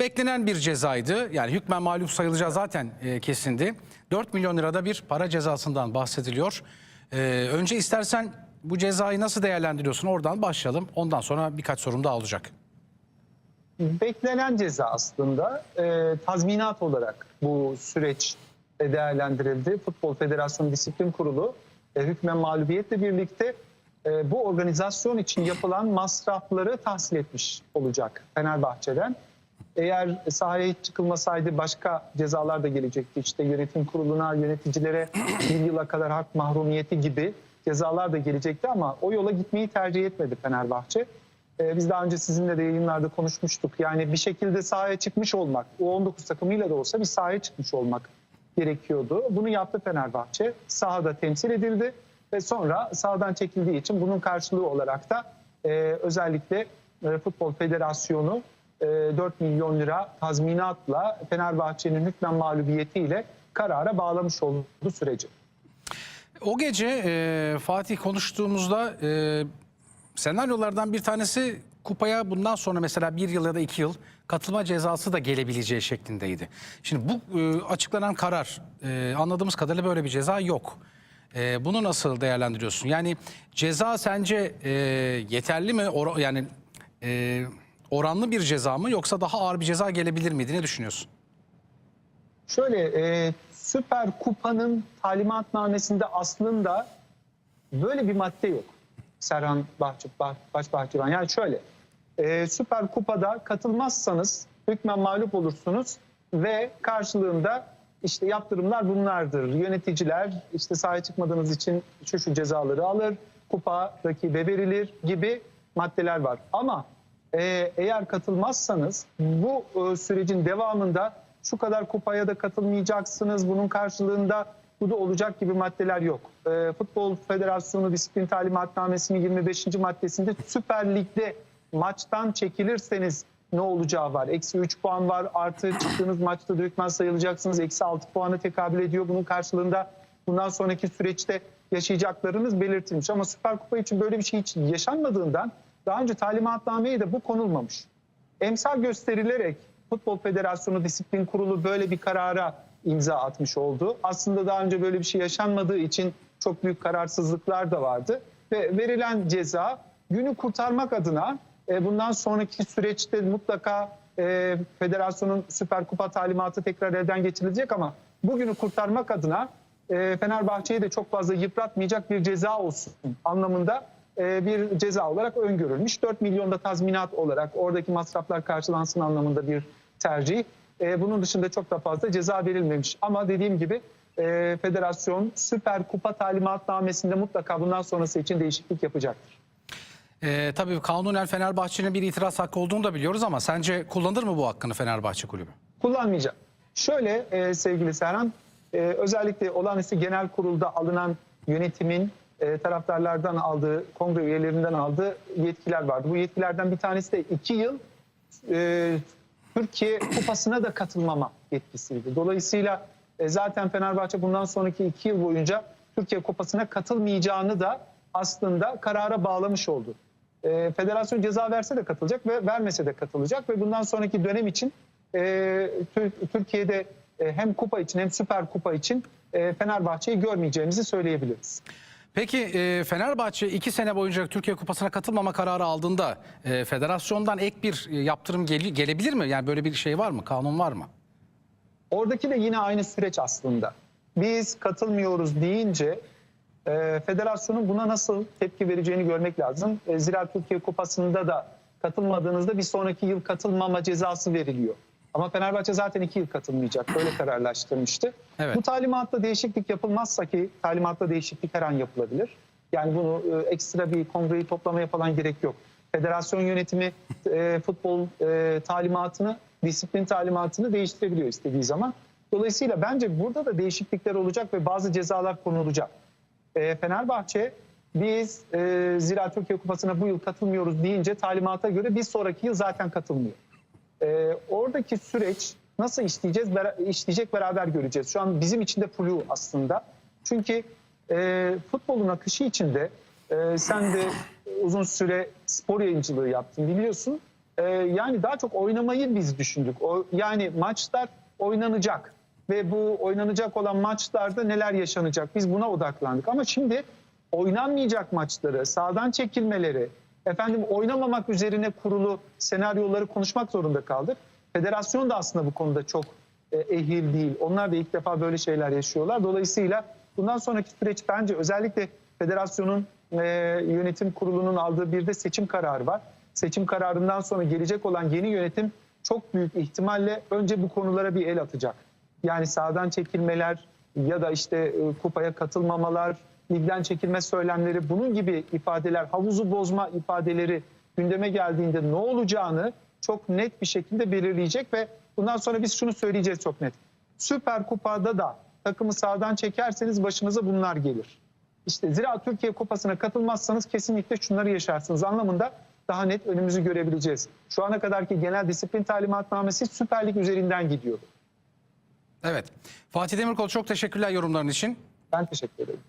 Beklenen bir cezaydı. Yani hükmen mağlup sayılacağı zaten e, kesindi. 4 milyon lirada bir para cezasından bahsediliyor. E, önce istersen bu cezayı nasıl değerlendiriyorsun? Oradan başlayalım. Ondan sonra birkaç sorum daha olacak. Beklenen ceza aslında e, tazminat olarak bu süreç değerlendirildi. Futbol Federasyonu Disiplin Kurulu e, hükmen mağlubiyetle birlikte e, bu organizasyon için yapılan masrafları tahsil etmiş olacak Fenerbahçe'den. Eğer sahaya çıkılmasaydı başka cezalar da gelecekti. İşte yönetim kuruluna, yöneticilere bir yıla kadar hak mahrumiyeti gibi cezalar da gelecekti ama o yola gitmeyi tercih etmedi Fenerbahçe. Ee, Biz daha önce sizinle de yayınlarda konuşmuştuk. Yani bir şekilde sahaya çıkmış olmak, o 19 takımıyla da olsa bir sahaya çıkmış olmak gerekiyordu. Bunu yaptı Fenerbahçe. Sahada temsil edildi ve sonra sahadan çekildiği için bunun karşılığı olarak da e, özellikle e, Futbol Federasyonu 4 milyon lira tazminatla Fenerbahçe'nin hükmen mağlubiyetiyle karara bağlamış olduğu süreci. O gece e, Fatih konuştuğumuzda e, senaryolardan bir tanesi kupaya bundan sonra mesela bir yıl ya da iki yıl katılma cezası da gelebileceği şeklindeydi. Şimdi bu e, açıklanan karar e, anladığımız kadarıyla böyle bir ceza yok. E, bunu nasıl değerlendiriyorsun? Yani ceza sence e, yeterli mi? Or- yani e, oranlı bir ceza mı yoksa daha ağır bir ceza gelebilir miydi? Ne düşünüyorsun? Şöyle e, Süper Kupa'nın talimatnamesinde aslında böyle bir madde yok. Serhan Bahçı, bah, Başbahçıvan. Yani şöyle e, Süper Kupa'da katılmazsanız hükmen mağlup olursunuz ve karşılığında işte yaptırımlar bunlardır. Yöneticiler işte sahaya çıkmadığınız için şu şu cezaları alır, kupa rakibe verilir gibi maddeler var. Ama e, eğer katılmazsanız bu e, sürecin devamında şu kadar kupaya da katılmayacaksınız. Bunun karşılığında bu da olacak gibi maddeler yok. E, Futbol Federasyonu Disiplin Talimatnamesi'nin 25. maddesinde Süper Lig'de maçtan çekilirseniz ne olacağı var. Eksi 3 puan var. Artı çıktığınız maçta da hükmen sayılacaksınız. Eksi 6 puanı tekabül ediyor. Bunun karşılığında bundan sonraki süreçte yaşayacaklarınız belirtilmiş. Ama Süper Kupa için böyle bir şey hiç yaşanmadığından daha önce talimatnameye de bu konulmamış. Emsal gösterilerek Futbol Federasyonu Disiplin Kurulu böyle bir karara imza atmış oldu. Aslında daha önce böyle bir şey yaşanmadığı için çok büyük kararsızlıklar da vardı. Ve verilen ceza günü kurtarmak adına e, bundan sonraki süreçte mutlaka e, federasyonun Süper Kupa talimatı tekrar elden geçirilecek ama bugünü kurtarmak adına e, Fenerbahçe'yi de çok fazla yıpratmayacak bir ceza olsun anlamında bir ceza olarak öngörülmüş. 4 milyonda tazminat olarak oradaki masraflar karşılansın anlamında bir tercih. E, bunun dışında çok da fazla ceza verilmemiş. Ama dediğim gibi e, federasyon Süper Kupa talimatnamesinde mutlaka bundan sonrası için değişiklik yapacaktır. E, tabii kanunen Fenerbahçe'nin bir itiraz hakkı olduğunu da biliyoruz ama sence kullanır mı bu hakkını Fenerbahçe kulübü? kullanmayacak. Şöyle e, sevgili Serhan, e, özellikle olağanüstü genel kurulda alınan yönetimin e, taraftarlardan aldığı, kongre üyelerinden aldığı yetkiler vardı. Bu yetkilerden bir tanesi de iki yıl e, Türkiye Kupası'na da katılmama yetkisiydi. Dolayısıyla e, zaten Fenerbahçe bundan sonraki iki yıl boyunca Türkiye Kupası'na katılmayacağını da aslında karara bağlamış oldu. E, federasyon ceza verse de katılacak ve vermese de katılacak ve bundan sonraki dönem için e, Tür- Türkiye'de e, hem kupa için hem süper kupa için e, Fenerbahçe'yi görmeyeceğimizi söyleyebiliriz. Peki e, Fenerbahçe iki sene boyunca Türkiye Kupası'na katılmama kararı aldığında e, federasyondan ek bir e, yaptırım gele- gelebilir mi? Yani böyle bir şey var mı? Kanun var mı? Oradaki de yine aynı süreç aslında. Biz katılmıyoruz deyince e, federasyonun buna nasıl tepki vereceğini görmek lazım. E, Zira Türkiye Kupası'nda da katılmadığınızda bir sonraki yıl katılmama cezası veriliyor. Ama Fenerbahçe zaten iki yıl katılmayacak. Böyle kararlaştırmıştı. Evet. Bu talimatta değişiklik yapılmazsa ki talimatta değişiklik her an yapılabilir. Yani bunu e, ekstra bir kongreyi toplamaya falan gerek yok. Federasyon yönetimi e, futbol e, talimatını, disiplin talimatını değiştirebiliyor istediği zaman. Dolayısıyla bence burada da değişiklikler olacak ve bazı cezalar konulacak. E, Fenerbahçe biz e, Zira Türkiye Kupası'na bu yıl katılmıyoruz deyince talimata göre bir sonraki yıl zaten katılmıyor. E, oradaki süreç nasıl işleyeceğiz, işleyecek beraber göreceğiz. Şu an bizim için de flu aslında. Çünkü e, futbolun akışı içinde e, sen de uzun süre spor yayıncılığı yaptın biliyorsun. e, yani daha çok oynamayı biz düşündük. O, yani maçlar oynanacak ve bu oynanacak olan maçlarda neler yaşanacak biz buna odaklandık. Ama şimdi oynanmayacak maçları, sağdan çekilmeleri, efendim oynamamak üzerine kurulu senaryoları konuşmak zorunda kaldık. Federasyon da aslında bu konuda çok e, ehil değil. Onlar da ilk defa böyle şeyler yaşıyorlar. Dolayısıyla bundan sonraki süreç bence özellikle federasyonun e, yönetim kurulunun aldığı bir de seçim kararı var. Seçim kararından sonra gelecek olan yeni yönetim çok büyük ihtimalle önce bu konulara bir el atacak. Yani sağdan çekilmeler ya da işte e, kupaya katılmamalar, ligden çekilme söylemleri bunun gibi ifadeler, havuzu bozma ifadeleri gündeme geldiğinde ne olacağını çok net bir şekilde belirleyecek ve bundan sonra biz şunu söyleyeceğiz çok net. Süper Kupa'da da takımı sağdan çekerseniz başınıza bunlar gelir. İşte Zira Türkiye Kupası'na katılmazsanız kesinlikle şunları yaşarsınız anlamında daha net önümüzü görebileceğiz. Şu ana kadarki genel disiplin talimatnamesi Süper Lig üzerinden gidiyor. Evet. Fatih Demirkol çok teşekkürler yorumların için. Ben teşekkür ederim.